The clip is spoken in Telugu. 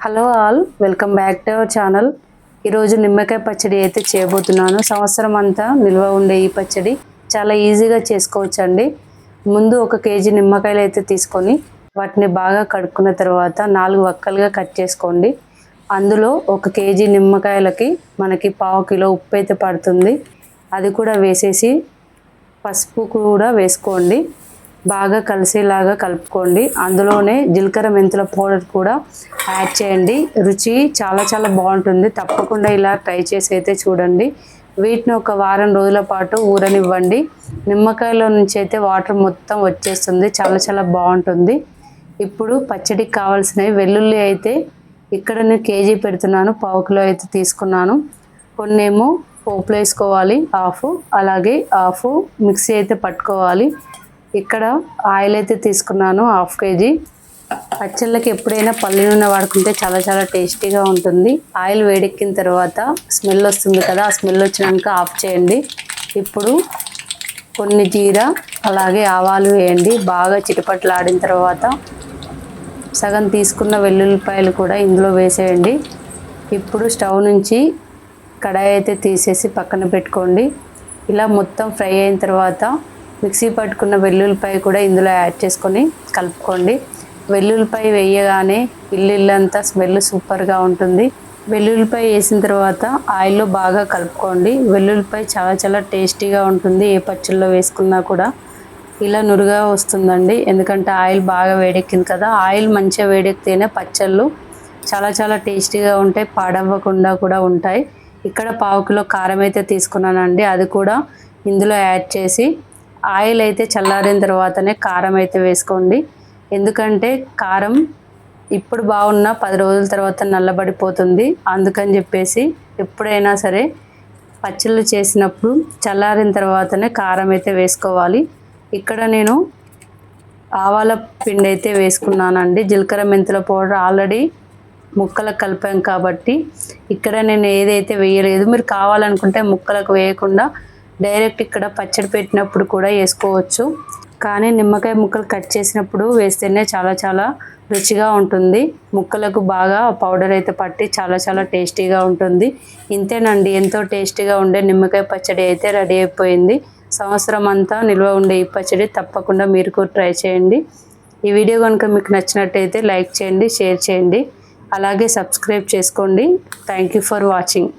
Hello all welcome back to our channel ఈరోజు నిమ్మకాయ పచ్చడి అయితే చేయబోతున్నాను. సంవత్సరం అంతా నిల్వ ఉండే ఈ పచ్చడి చాలా ఈజీగా చేసుకోవచ్చండి. ముందు ఒక కేజీ నిమ్మకాయలు అయితే తీసుకొని వాటిని బాగా కడుక్కున్న తర్వాత నాలుగు వక్కలుగా కట్ చేసుకోండి. అందులో ఒక కేజీ నిమ్మకాయలకి మనకి పావు కిలో ఉప్పు అయితే పడుతుంది. అది కూడా వేసేసి పసుపు కూడా వేసుకోండి. బాగా కలిసేలాగా కలుపుకోండి. అందులోనే జీలకర్ర మెంతుల పౌడర్ కూడా యాడ్ చేయండి. రుచి చాలా చాలా బాగుంటుంది. తప్పకుండా ఇలా ట్రై చేసి అయితే చూడండి. వీటిని ఒక వారం రోజుల పాటు ఊరనివ్వండి. నిమ్మకాయలో నుంచి అయితే వాటర్ మొత్తం వచ్చేస్తుంది. చాలా చాలా బాగుంటుంది. ఇప్పుడు పచ్చడికి కావాల్సినవి వెల్లుల్లి అయితే ఇక్కడ నేను కేజీ పెడుతున్నాను. పావు కిలో అయితే తీసుకున్నాను. కొన్నేమో పోపులు వేసుకోవాలి. హాఫ్. అలాగే హాఫ్ మిక్సీ అయితే పట్టుకోవాలి. ఇక్కడ ఆయిల్ అయితే తీసుకున్నాను హాఫ్ కేజీ. పచ్చళ్ళకి ఎప్పుడైనా పల్లి నూనె వాడుకుంటే చాలా చాలా టేస్టీగా ఉంటుంది. ఆయిల్ వేడెక్కిన తర్వాత స్మెల్ వస్తుంది కదా ఆ స్మెల్ వచ్చినాక ఆఫ్ చేయండి. ఇప్పుడు కొన్ని జీర అలాగే ఆవాలు వేయండి. బాగా చిటపట్లాడిన తర్వాత సగం తీసుకున్న వెల్లుల్లిపాయలు కూడా ఇందులో వేసేయండి. ఇప్పుడు స్టవ్ నుంచి కడాయి అయితే తీసేసి పక్కన పెట్టుకోండి. ఇలా మొత్తం ఫ్రై అయిన తర్వాత మిక్సీ పట్టుకున్న వెల్లుల్లిపాయ కూడా ఇందులో యాడ్ చేసుకొని కలుపుకోండి. వెల్లుల్లిపాయ వేయగానే ఇల్లు ఇల్లంతా స్మెల్ సూపర్గా ఉంటుంది. వెల్లుల్లిపాయ వేసిన తర్వాత ఆయిల్లో బాగా కలుపుకోండి. వెల్లుల్లిపాయ చాలా చాలా టేస్టీగా ఉంటుంది. ఏ పచ్చళ్ళలో వేసుకున్నా కూడా ఇలా నురుగా వస్తుందండి. ఎందుకంటే ఆయిల్ బాగా వేడెక్కింది కదా. ఆయిల్ మంచిగా వేడెక్కితేనే పచ్చళ్ళు చాలా చాలా టేస్టీగా ఉంటాయి. పాడవ్వకుండా కూడా ఉంటాయి. ఇక్కడ పావు కిలో కారం అయితే తీసుకున్నానండి. అది కూడా ఇందులో యాడ్ చేసి ఆయిల్ అయితే చల్లారిన తర్వాతనే కారం అయితే వేసుకోండి. ఎందుకంటే కారం ఇప్పుడు బాగున్నా పది రోజుల తర్వాత నల్లబడిపోతుంది. అందుకని చెప్పేసి ఎప్పుడైనా సరే పచ్చళ్ళు చేసినప్పుడు చల్లారిన తర్వాతనే కారం అయితే వేసుకోవాలి. ఇక్కడ నేను ఆవాల పిండి అయితే వేసుకున్నానండి. జీలకర్ర మెంతుల పౌడర్ ఆల్రెడీ ముక్కలకు కలిపాం కాబట్టి ఇక్కడ నేను ఏదైతే వేయలేదు. మీరు కావాలనుకుంటే ముక్కలకు వేయకుండా డైరెక్ట్ ఇక్కడ పచ్చడి పెట్టినప్పుడు కూడా వేసుకోవచ్చు. కానీ నిమ్మకాయ ముక్కలు కట్ చేసినప్పుడు వేస్తేనే చాలా చాలా రుచిగా ఉంటుంది. ముక్కలకు బాగా పౌడర్ అయితే పట్టి చాలా చాలా టేస్టీగా ఉంటుంది. ఇంతేనండి ఎంతో టేస్టీగా ఉండే నిమ్మకాయ పచ్చడి అయితే రెడీ అయిపోయింది. సంవత్సరం అంతా నిల్వ ఉండే ఈ పచ్చడి తప్పకుండా మీరు కూడా ట్రై చేయండి. ఈ వీడియో కనుక మీకు నచ్చినట్టయితే లైక్ చేయండి షేర్ చేయండి. అలాగే సబ్స్క్రైబ్ చేసుకోండి. Thank you for watching.